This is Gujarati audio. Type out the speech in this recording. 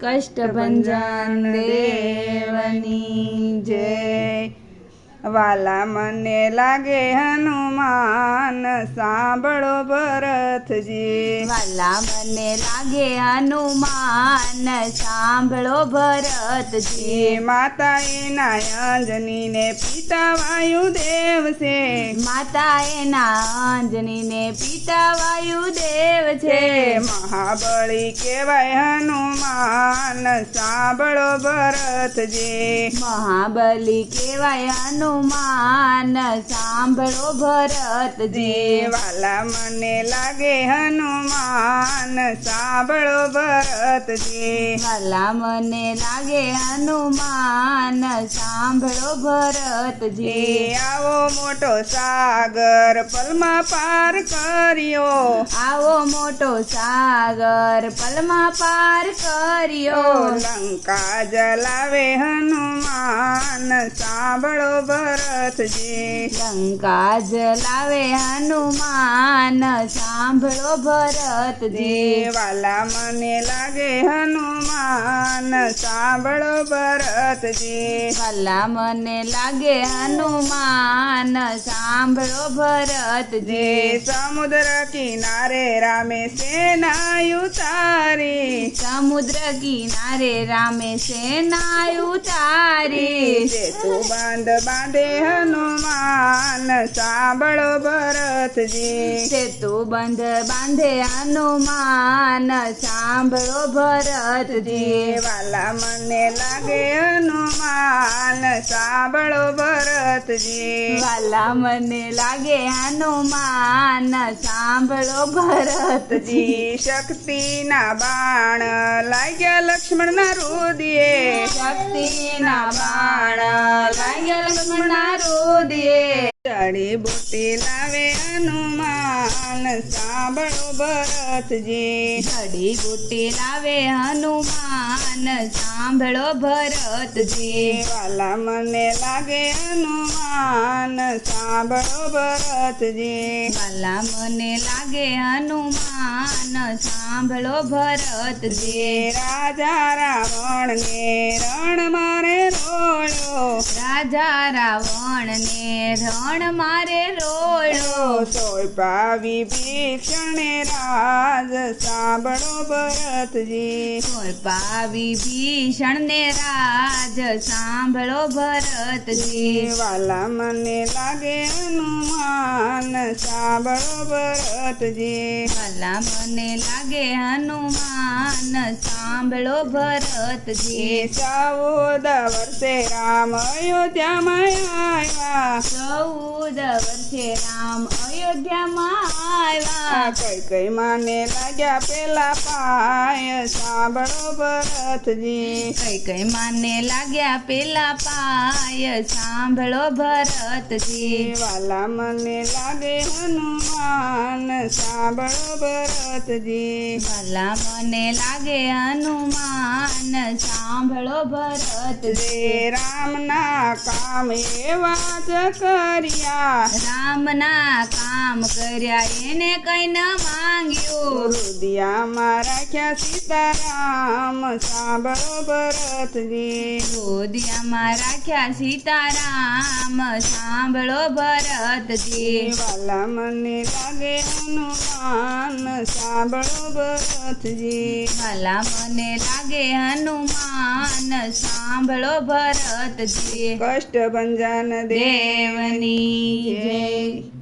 કષ્ટભંજન દેવની જય. વાલા મને લાગે હનુમાન સાંભળો ભરતજી. વાલા મને લાગે હનુમાન સાંભળો ભરતજી. એ માતા એના અંજનીને પિતા વાયુદેવ છે માતા એના અંજનીને પિતા વાયુદેવ છે મહાબળી કહેવાય હનુમાન સાંભળો ભરતજી. મહાબલી કહેવાય હનુમાન સાંભળો ભરતજી વાલા મને લાગે હનુમાન સાંભળો ભરતજી વાલા મને લાગે હનુમાન સાંભળો ભરતજી જે આવો મોટો સાગર પલમાં પાર કર્યો. આવો મોટો સાગર પલમાં પાર કર્યો. લંકા જલાવે હનુમાન સાંભળો ભરતજી લંકા જલાવે હનુમાન સાંભળો ભરતજી વાલા મને લાગે હનુમાન સાંભળો ભરતજી વાલા મને લાગે હનુમાન સાંભળો ભરતજી જે સમુદ્ર કિનારે રામે સેના ઉતારી. સમુદ્ર કિનારે રામે સેના ઉતારી. તું બાંધ બાંધે હનુમાન સાંભળો ભરતજી. સેતુ બંધ બાંધે હનુમાન સાંભળો ભરતજી. વાલા મને લાગે હનુમાન સાંભળો ભરતજી. વાલા મને લાગે હનુમાન સાંભળો ભરતજી. શક્તિના બાણ લાગ્યા લક્ષ્મણના રુદિયે. શક્તિના બાણ બોટી બુટી લાવે હનુમાન. સાંભળો ભરતજી જડી બુટી લાવે હનુમાન સાંભળો ભરતજી વાલા મને લાગે હનુમાન સાંભળો ભરતજી વાલા મને લાગે હનુમાન સાંભળો ભરતજી રાજા રાવણ ને રણ મારે રોળો રાજા રાવણ ને રણ મારે રોળો સોય પાવી ભીષણે રાજ સાંભળો ભરતજી. પાવી ભીષણ ને રાજ સાંભળો ભરતજી. વાલા મને લાગે હનુમાન સાંભળો ભરતજી. વાલા મને લાગે હનુમાન સાંભળો ભરતજી. ચૌદ વર્ષે રામ અયોધ્યામાં આવ્યા. ચૌદ વર્ષે રામ અયોધ્યામાં આવ્યા કઈ કઈ માને લાગ્યા પેલા પાય. સાંભળો ભરતજી. કઈ કઈ માને લાગ્યા પેલા પાય. સાંભળો ભરતજી. વાલા મને લાગે હનુમાન. સાંભળો ભરતજી. વાલા મને લાગે હનુમાન. સાંભળો ભરત રે. રામના કામ એવા જ કર્યા. રામના કામ કર્યા એને કઈ ન માંગ્યું. હૃદયામાં રાખ્યા સીતારામ સાંભળો ભરતજી ગોદિયામાં રાખ્યા સીતારામ સાંભળો ભરતજી વાલા મને લાગે હનુમાન સાંભળો ભરતજી ભલા મને લાગે હનુમાન સાંભળો ભરતજી કષ્ટ ભંજન દેવ દેવની જય.